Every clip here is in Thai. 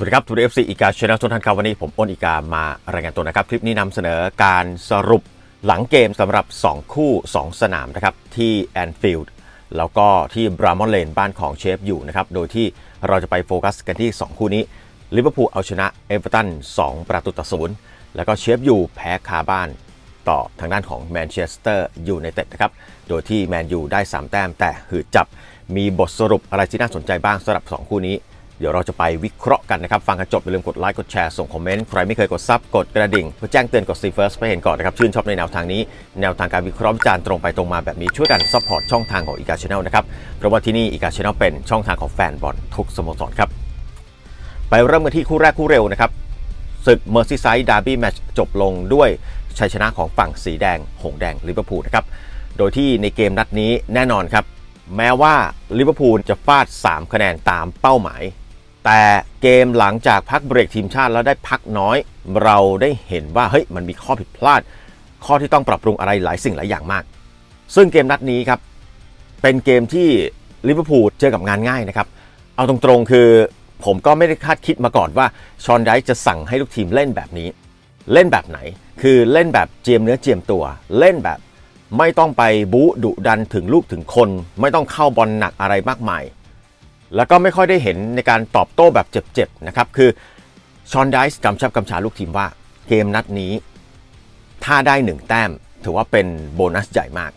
สวัสดีครับทูดีเอฟซีอีกาชนะทุกท่านครับวันนี้ผมอ้นอีกา มารายงานตัวนะครับ คลิปนี้นำเสนอการสรุปหลังเกมสำหรับ 2 คู่ 2 สนามนะครับ ที่แอนฟิลด์แล้วก็ที่บรามอนเลนบ้านของเชฟอยู่นะครับ โดยที่เราจะไปโฟกัสกันที่ 2 คู่นี้ลิเวอร์พูลเอาชนะเอเวอร์ตัน2ประตูต่อศูนย์แล้วก็เชฟอยู่แพ้คาบ้านต่อทางด้านของแมนเชสเตอร์ยูไนเต็ดนะครับโดยที่แมนยูได้ 3 แต้มแต่หืดจับมีบทสรุปอะไรที่น่าสนใจบ้างสำหรับ 2 คู่นี้ เดี๋ยวเราจะไปวิเคราะห์กันนะครับ ฟังกันจบอย่าลืมกดไลค์กดแชร์ส่งคอมเมนต์ใครไม่เคยกดซับกดกระดิ่ง เพื่อแจ้งเตือนกดซีเฟิร์สไปเห็นก่อนนะครับ ชื่นชอบในแนวทางนี้ แนวทางการวิเคราะห์วิจารณ์ตรงไปตรงมาแบบนี้ช่วยกันซัพพอร์ตช่องทางของอีกาชแนลนะครับเพราะว่าที่นี่อีกาชแนลเป็นช่องทางของแฟนบอลทุกสโมสรครับไปเริ่มกันที่คู่แรกคู่เร็วนะครับศึกเมอร์ซีไซด์ดาร์บี้แมตช์จบลงด้วยชัยชนะของฝั่งสีแดง หงแดงลิเวอร์พูลนะครับ โดยที่ในเกมนัดนี้แน่นอนครับ แม้ว่าลิเวอร์พูลจะฟาด 3 คะแนนตามเป้าหมาย แต่เกมหลังจากพักเบรกทีมชาติแล้วได้พักน้อย เราได้เห็นว่าเฮ้ยมันมีข้อผิดพลาด ข้อที่ต้องปรับปรุงอะไรหลายสิ่งหลายอย่างมาก ซึ่งเกมนัดนี้ครับ เป็นเกมที่ลิเวอร์พูลเจอกับงานง่ายนะครับ เอาตรงๆคือผมก็ไม่ได้คาดคิดมาก่อนว่าชอนไดจะสั่งให้ลูกทีมเล่นแบบนี้ เล่นแบบไหน คือเล่นแบบเจียมเนื้อเจียมตัว เล่นแบบไม่ต้องไปบู๊ดุดันถึงลูกถึงคน ไม่ต้องเข้าบอลหนักอะไรมากมาย แล้วก็ไม่ค่อยได้เห็นในการตอบโต้แบบเจ็บๆนะครับ คือชอนไดส์กำชับกำชาลูกทีมว่าเกมนัดนี้ ถ้าได้หนึ่งแต้ม ถือว่าเป็นโบนัสใหญ่มาก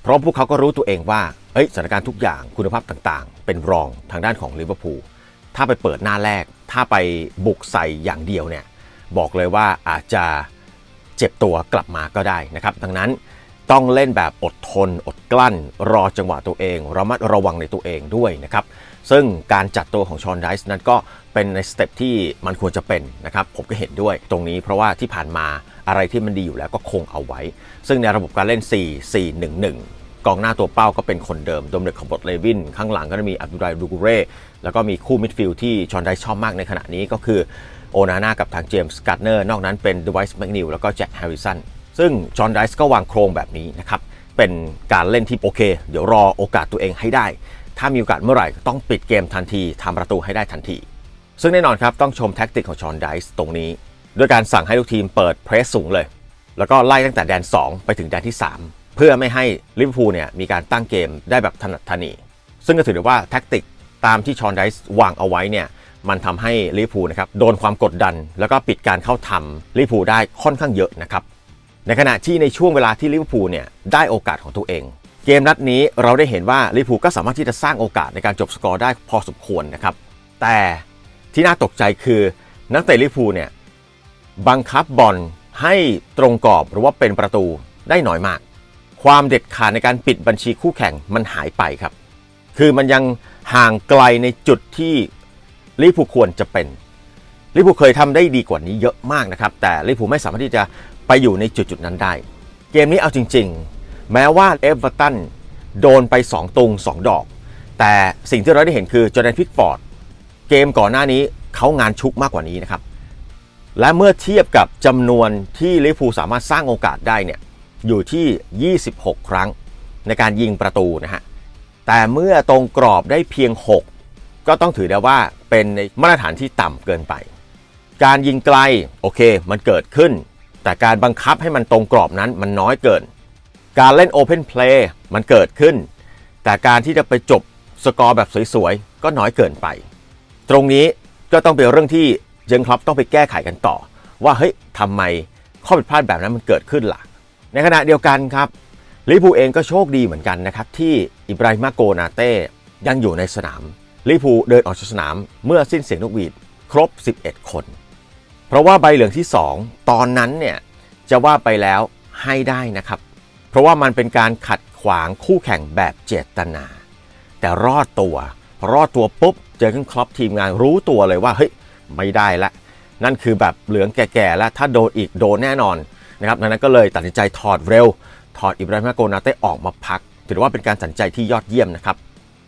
เพราะพวกเขาก็รู้ตัวเองว่าเอ้ยสถานการณ์ทุกอย่างคุณภาพต่างๆ เป็นรองทางด้านของลิเวอร์พูลถ้าไปเปิดหน้าแรก ถ้าไปบุกใส่อย่างเดียวเนี่ยบอกเลยว่าอาจจะเจ็บตัวกลับมาก็ได้นะครับ ดังนั้น ต้องเล่นแบบอดทน อดกลั้น รอจังหวะตัวเอง ระมัดระวังในตัวเองด้วยนะครับ ซึ่งการจัดตัวของชอนไดส์นั้นก็เป็นในสเต็ปที่มันควรจะเป็นนะครับ ผมก็เห็นด้วยตรงนี้เพราะว่าที่ผ่านมาอะไรที่มันดีอยู่แล้วก็คงเอาไว้ ซึ่งในระบบการเล่น 4 4 1 1กองหน้าตัวเป้าก็เป็นคนเดิมโดมเด็กของบทเลวิน ข้างหลังก็จะมีอับดุลไลดูกูเร่แล้วก็มีคู่มิดฟิลด์ที่ชอนไดชอบมากในขณะนี้ก็คือโอนาน่ากับทางเจมส์การ์เนอร์ นอกนั้นเป็นเดวิสแมกนิวแล้วก็แจ็คแฮร์ริสัน ซึ่งจอห์นไดส์ก็วางโครงแบบนี้นะครับ เป็นการเล่นที่โอเค เดี๋ยวรอโอกาสตัวเองให้ได้ ถ้ามีโอกาสเมื่อไหร่ต้องปิดเกมทันทีทำประตูให้ได้ทันที ซึ่งแน่นอนครับต้องชมแท็กติกของชอห์นไดส์ตรงนี้ ด้วยการสั่งให้ลูกทีมเปิดเพรสสูงเลย แล้วก็ไล่ตั้งแต่แดน 2 ไปถึงแดนที่ 3 เพื่อไม่ให้ลิเวอร์พูลเนี่ยมีการตั้งเกมได้แบบถนัดถนีซึ่งก็ถือได้ว่าแท็กติกตามที่ชอนไดส์วางเอาไว้เนี่ยมันทำให้ลิเวอร์พูลนะครับโดนความกดดัน แล้วก็ปิดการเข้าทำลิเวอร์พูลได้ค่อนข้างเยอะนะครับ ในขณะที่ในช่วงเวลาที่ลิเวอร์พูลเนี่ยได้โอกาสของตัวเอง เกมนัดนี้เราได้เห็นว่าลิเวอร์พูลก็สามารถที่จะสร้างโอกาสในการจบสกอร์ได้พอสมควรนะครับ แต่ที่น่าตกใจคือนักเตะลิเวอร์พูลเนี่ยบังคับบอลให้ตรงกรอบหรือว่าเป็นประตูได้น้อยมาก ความเด็ดขาดในการปิดบัญชีคู่แข่งมันหายไปครับ คือมันยังห่างไกลในจุดที่ลิเวอร์พูลควรจะเป็นลิเวอร์พูลเคยทำได้ดีกว่านี้เยอะมากนะครับ แต่ลิเวอร์พูลไม่สามารถที่จะ ไปอยู่ในจุดจุดนั้นได้ เกมนี้เอาจริง ๆ แม้ว่าเอเวอร์ตันโดนไป 2ตุง 2 ดอก แต่สิ่งที่เราได้เห็นคือจอร์แดนพิกฟอร์ดเกมก่อนหน้านี้เขางานชุกมากกว่านี้นะครับ และเมื่อเทียบกับจำนวนที่ลิเวอร์พูลสามารถสร้างโอกาสได้เนี่ยอยู่ที่ 26 ครั้งในการยิงประตูนะฮะ แต่เมื่อตรงกรอบได้เพียง 6 ก็ต้องถือได้ว่าเป็นในมาตรฐานที่ต่ำเกินไป การยิงไกลโอเคมันเกิดขึ้น แต่การบังคับให้มันตรงกรอบนั้นมันน้อยเกิน การเล่น Open Play มันเกิดขึ้น แต่การที่จะไปจบสกอร์แบบสวยๆ ก็น้อยเกินไป ตรงนี้ก็ต้องเป็นเรื่องที่เจนคลับต้องไปแก้ไขกันต่อ ว่าเฮ้ยทำไมข้อผิดพลาดแบบนั้นมันเกิดขึ้นล่ะ ในขณะเดียวกันครับลิเวอร์พูเองก็โชคดีเหมือนกันนะครับ ที่อิบราฮิมาโกนาเต้ยังอยู่ในสนามลิเวอร์พูเดินออกจากสนามเมื่อสิ้นเสียงนกหวีดครบ 11 คน เพราะว่าใบเหลืองที่ 2 ตอนนั้นเนี่ยจะว่าไปแล้วให้ได้นะครับ เพราะว่ามันเป็นการขัดขวางคู่แข่งแบบเจตนา แต่รอดตัวรอดตัวปุ๊บเจอกันครอปทีมงานรู้ตัวเลยว่าเฮ้ยไม่ได้ละ นั่นคือแบบเหลืองแก่ๆแล้วถ้าโดนอีกโดนแน่นอนนะครับดังนั้นก็เลยตัดสินใจถอดเร็ว ถอดอิบราฮิมาโกนาเต้ออกมาพัก ถือว่าเป็นการตัดใจที่ยอดเยี่ยมนะครับ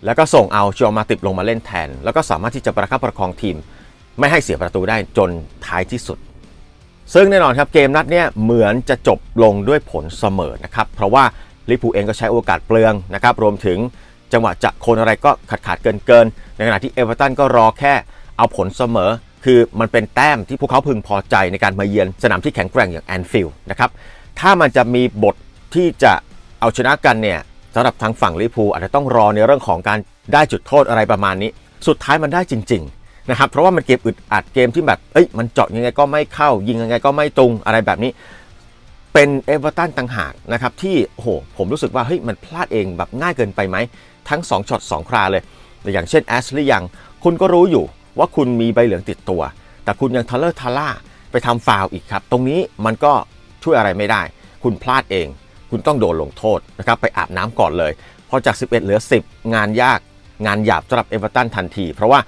แล้วก็ส่งเอาชัวมาติบลงมาเล่นแทน แล้วก็สามารถที่จะประคับประคองทีม ไม่ให้เสียประตูได้จนท้ายที่สุด ซึ่งแน่นอนครับเกมนัดเนี้ยเหมือนจะจบลงด้วยผลเสมอนะครับเพราะว่าลิเวอร์พูเองก็ใช้โอกาสเปลืองนะครับรวมถึงจังหวะจะโคนอะไรก็ขาดขาดเกินเกินๆในขณะที่เอเวอร์ตันก็รอแค่เอาผลเสมอ คือมันเป็นแต้มที่พวกเขาพึงพอใจในการมาเยือนสนามที่แข็งแกร่งอย่างแอนฟิลด์นะครับถ้ามันจะมีบทที่จะเอาชนะกันเนี่ยสำหรับทางฝั่งลิเวอร์พูอาจจะต้องรอในเรื่องของการได้จุดโทษอะไรประมาณนี้ สุดท้ายมันได้จริง ๆ นะครับเพราะว่ามันเกมอึดอัดเกมที่แบบเอ้ยมันเจาะยังไงก็ไม่เข้า ยิงยังไงก็ไม่ตรงอะไรแบบนี้ เป็นเอเวอร์ตันต่างหากนะครับที่โอ้โหผมรู้สึกว่าเฮ้ยมันพลาดเองแบบง่ายเกินไปไหมทั้ง2ช็อต2คราเลย อย่างเช่นแอชลีย์ยังคุณก็รู้อยู่ว่าคุณมีใบเหลืองติดตัว แต่คุณยังทัลเลอร์ทาร่าไปทำฟาวอีกครับ ตรงนี้มันก็ช่วยอะไรไม่ได้ คุณพลาดเอง คุณต้องโดนลงโทษนะครับไปอาบน้ำก่อนเลยพอจาก 11 เหลือ 10 งานยากงานหยาบสำหรับเอเวอร์ตันทันที เพราะว่า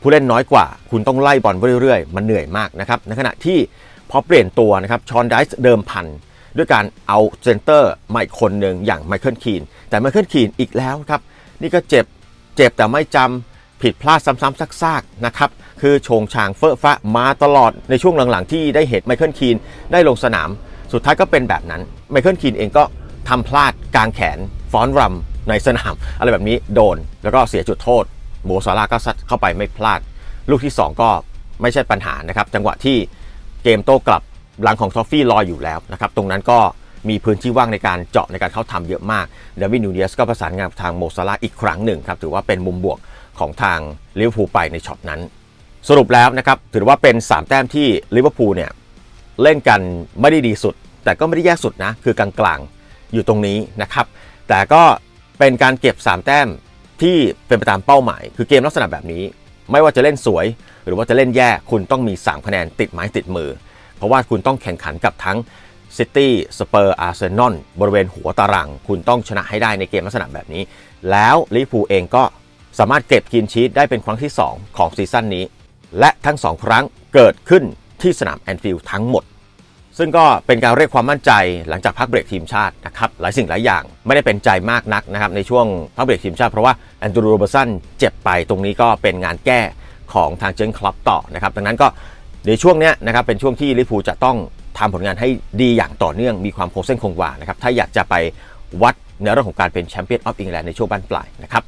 ผู้เล่นน้อยกว่า คุณต้องไล่บอลไปเรื่อยๆ มันเหนื่อยมากนะครับ ในขณะที่พอเปลี่ยนตัวนะครับชอนไดส์เดิมพัน ด้วยการเอาเซนเตอร์มาอีกคนหนึ่งอย่างไมเคิลคีน แต่ไมเคิลคีนอีกแล้วครับ นี่ก็เจ็บ เจ็บแต่ไม่จำผิดพลาดซ้ำๆซากๆนะครับ คือโชงชางเฟอะฟะมาตลอดในช่วงหลังๆ ที่ได้เห็นไมเคิลคีนได้ลงสนาม สุดท้ายก็เป็นแบบนั้นไมเคิลคีนเองก็ทำพลาดกลางแขนฟ้อนรำในสนาม อะไรแบบนี้โดนแล้วก็เสียจุดโทษ โมซาร่าก็ซัดเข้าไปไม่พลาด ลูกที่ 2 ก็ไม่ใช่ปัญหานะครับ จังหวะที่เกมโต้กลับหลังของทอฟฟี่รอยอยู่แล้วนะครับ ตรงนั้นก็มีพื้นที่ว่างในการเจาะในการเข้าทำเยอะมากเดวิดนูเนียสก็ประสานงานทางโมซาร่าอีกครั้งหนึ่งครับ ถือว่าเป็นมุมบวกของทางลิเวอร์พูลไปในช็อตนั้น สรุปแล้วนะครับ ถือว่าเป็น 3 แต้มที่ลิเวอร์พูลเนี่ยเล่นกันไม่ได้ดีสุด แต่ก็ไม่ได้แย่สุดนะ คือกลางๆ อยู่ตรงนี้นะครับ แต่ก็เป็นการเก็บ 3 แต้ม ที่เป็นไปตามเป้าหมาย คือเกมลักษณะแบบนี้ ไม่ว่าจะเล่นสวย หรือว่าจะเล่นแย่คุณต้องมี 3 คะแนนติดไม้ติดมือ เพราะว่าคุณต้องแข่งขันกับทั้งซิตี้สเปอร์อาร์เซนอลบริเวณหัวตาราง คุณต้องชนะให้ได้ในเกมลักษณะแบบนี้ แล้วลิเวอร์พูเองก็สามารถเก็บกินชีตได้เป็นครั้งที่ 2 ของซีซั่นนี้ และทั้ง 2 ครั้งเกิดขึ้นที่สนามแอนฟิลด์ทั้งหมด ซึ่งก็เป็นการเรียกความมั่นใจหลังจากพักเบรกทีมชาตินะครับหลายสิ่งหลายอย่างไม่ได้เป็นใจมากนักนะครับในช่วงพักเบรกทีมชาติเพราะว่าแอนดรูโรเบอร์สันเจ็บไปตรงนี้ก็เป็นงานแก้ของทางเจนคลับต่อนะครับดังนั้นก็ในช่วงนี้นะครับเป็นช่วงที่ลิเวอร์พูจะต้องทำผลงานให้ดีอย่างต่อเนื่องมีความคงเส้นคงวานะครับถ้าอยากจะไปวัดในเรื่องของการเป็นแชมเปี้ยนออฟอิงแลนด์ในช่วงบั้นปลายนะครับ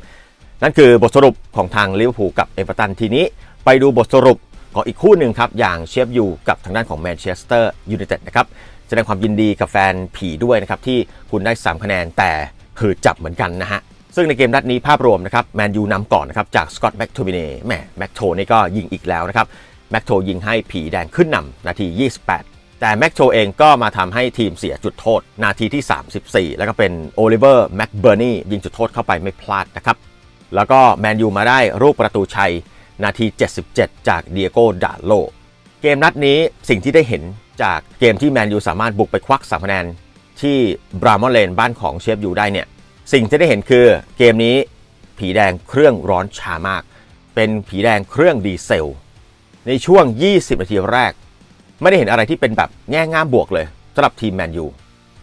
นั่นคือบทสรุปของทางลิเวอร์พูลกับเอเวอร์ตันทีนี้ ไปดูบทสรุป ของอีกคู่หนึ่งครับ อย่างเชฟยูกับทางด้านของแมนเชสเตอร์ยูไนเต็ดนะครับแสดงความยินดีกับแฟนผีด้วยนะครับ ที่คุณได้ 3 คะแนนแต่หือจับเหมือนกันนะฮะ ซึ่งในเกมนัดนี้ภาพรวมนะครับแมนยูนำก่อนนะครับจากสกอตแม็กโทมิเน่แหมแม็กโทนี่ก็ยิงอีกแล้วนะครับแม็กโทยิงให้ผีแดงขึ้นนำนาที 28 แต่แม็กโทเองก็มาทำให้ทีมเสียจุดโทษ นาทีที่ 34 แล้วก็เป็นโอลิเวอร์แม็กเบอร์นียิงจุดโทษเข้าไปไม่พลาดนะครับแล้วก็แมนยูมาได้รูปประตูชัย นาที 77 จากเดียโกดาโล เกมนัดนี้สิ่งที่ได้เห็นจากเกมที่แมนยูสามารถบุกไปควัก3คะแนนที่บรามอนเลนบ้านของเชฟยูได้เนี่ย สิ่งที่ได้เห็นคือเกมนี้ผีแดงเครื่องร้อนชามาก เป็นผีแดงเครื่องดีเซล ในช่วง 20 นาทีแรก ไม่ได้เห็นอะไรที่เป็นแบบแง่งามบวกเลยสำหรับทีมแมนยู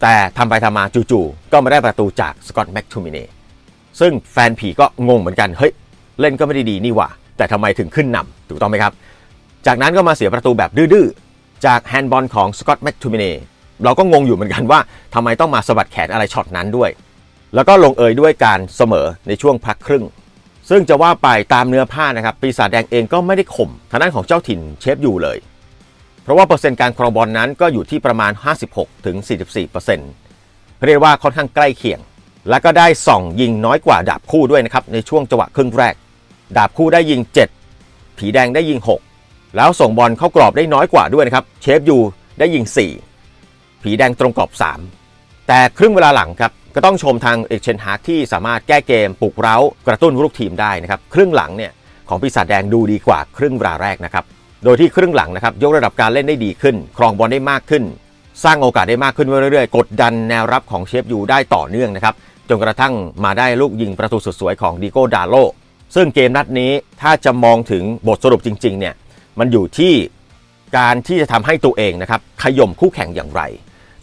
แต่ทำไปทำมาจู่ๆก็มาได้ประตูจากสกอตต์แม็กทูมิเน่ซึ่งแฟนผีก็งงเหมือนกัน เฮ้ย เล่นก็ไม่ได้ดีนี่หว่า แต่ทำไมถึงขึ้นนำถูกต้องไหมครับ จากนั้นก็มาเสียประตูแบบดื้อๆ จากแฮนด์บอลของสกอตแม็กทูมิเน่เราก็งงอยู่เหมือนกันว่าทำไมต้องมาสะบัดแขนอะไรช็อตนั้นด้วย แล้วก็ลงเอยด้วยการเสมอในช่วงพักครึ่ง ซึ่งจะว่าไปตามเนื้อผ้านะครับ ปีศาจแดงเองก็ไม่ได้ข่มทางด้านของเจ้าถิ่นเชฟอยู่เลย เพราะว่าเปอร์เซ็นต์การครองบอลนั้นก็อยู่ที่ประมาณ 56ถึงเรียกว่าค่อนข้างใกล้เคียง และก็ได้ส่องยิงน้อยกว่าดาบคู่ด้วยนะครับในช่วงจังหวะครึ่งแรก ดาบคู่ได้ยิง 7 ผีแดงได้ยิง 6 แล้วส่งบอลเข้ากรอบได้น้อยกว่าด้วยนะครับ เชฟยูได้ยิง 4 ผีแดงตรงกรอบ 3 แต่ครึ่งเวลาหลังครับ ก็ต้องชมทางเอกเชนฮาร์กที่สามารถแก้เกมปลุกเร้ากระตุ้นลูกทีมได้นะครับครึ่งหลังเนี่ยของปีศาจแดงดูดีกว่าครึ่งเวลาแรกนะครับโดยที่ครึ่งหลังนะครับยกระดับการเล่นได้ดีขึ้น ครองบอลได้มากขึ้น สร้างโอกาสได้มากขึ้นเรื่อยๆ กดดันแนวรับของเชฟยูได้ต่อเนื่องนะครับจนกระทั่งมาได้ลูกยิงประตูสุดสวยของดิโก้ดาโล ซึ่งเกมนัดนี้ถ้าจะมองถึงบทสรุปจริงๆเนี่ยมันอยู่ที่การที่จะทำให้ตัวเองนะครับขย่มคู่แข่งอย่างไร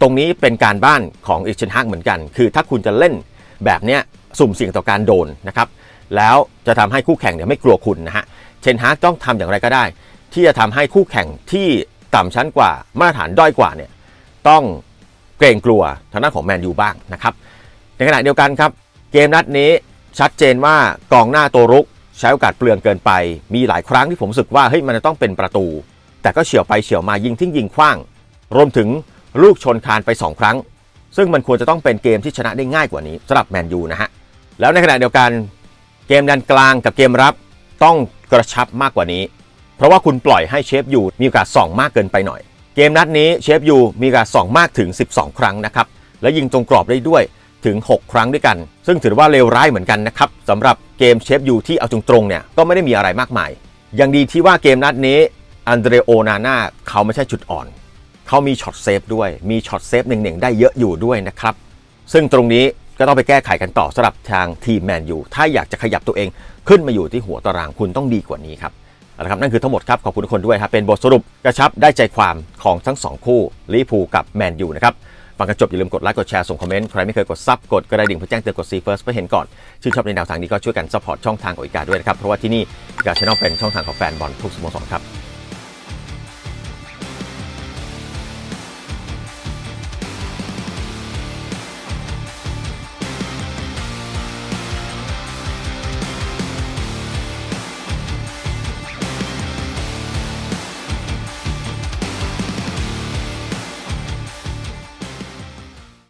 ตรงนี้เป็นการบ้านของเอเชนฮักเหมือนกัน คือถ้าคุณจะเล่นแบบเนี้ยสุ่มเสี่ยงต่อการโดนนะครับแล้วจะทำให้คู่แข่งเนี่ยไม่กลัวคุณนะฮะเชนฮักต้องทำอย่างไรก็ได้ ที่จะทำให้คู่แข่งที่ต่ำชั้นกว่ามาตรฐานด้อยกว่าเนี่ยต้องเกรงกลัวทางด้านของแมนยูบ้างนะครับในขณะเดียวกันครับเกมนัดนี้ ชัดเจนว่ากองหน้าตัวรุก ใช้โอกาสเปลืองเกินไป มีหลายครั้งที่ผมรู้สึกว่าเฮ้ยมันจะต้องเป็นประตู แต่ก็เฉียวไปเฉียวมายิงทิ้งยิงขว้าง รวมถึงลูกชนคานไป 2 ครั้ง ซึ่งมันควรจะต้องเป็นเกมที่ชนะได้ง่ายกว่านี้สำหรับแมนยูนะฮะแล้วในขณะเดียวกันเกมดันกลางกับเกมรับต้องกระชับมากกว่านี้ เพราะว่าคุณปล่อยให้เชฟยูมีโอกาสส่องมากเกินไปหน่อย เกมนัดนี้เชฟยูมีโอกาสส่องมากถึง 12 ครั้งนะครับและยิงตรงกรอบได้ด้วย ถึง 6 ครั้งด้วยกัน ซึ่งถือว่าเลวร้ายเหมือนกันนะครับสำหรับเกมเชฟยูที่เอาตรงๆเนี่ยก็ไม่ได้มีอะไรมากมาย ยังดีที่ว่าเกมนัดนี้อันเดรโอนาน่าเขาไม่ใช่จุดอ่อน เขามีช็อตเซฟด้วยมีช็อตเซฟหนึ่งๆได้เยอะอยู่ด้วยนะครับ ซึ่งตรงนี้ก็ต้องไปแก้ไขกันต่อสำหรับทางทีมแมนยูถ้าอยากจะขยับตัวเองขึ้นมาอยู่ที่หัวตารางคุณต้องดีกว่านี้ครับเอาละครับนั่นคือทั้งหมดครับ ขอบคุณทุกคนด้วยครับ เป็นบทสรุปกระชับได้ใจความของทั้ง 2 คู่ลิพูกับแมนยูนะครับ ฟังกันจบอย่าลืมกดไลค์กดแชร์ส่งคอมเมนต์ใครไม่เคยกดซับกดกระดิ่งเพื่อแจ้งเตือนกดซีเฟิร์สเพื่อเห็นก่อนชื่นชอบในแนวทางนี้ก็ช่วยกันซัพพอร์ตช่องทางของอีกาด้วยนะครับเพราะว่าที่นี่อีกาชแนลเป็นช่องทางของแฟนบอลทุกสโมสรครับ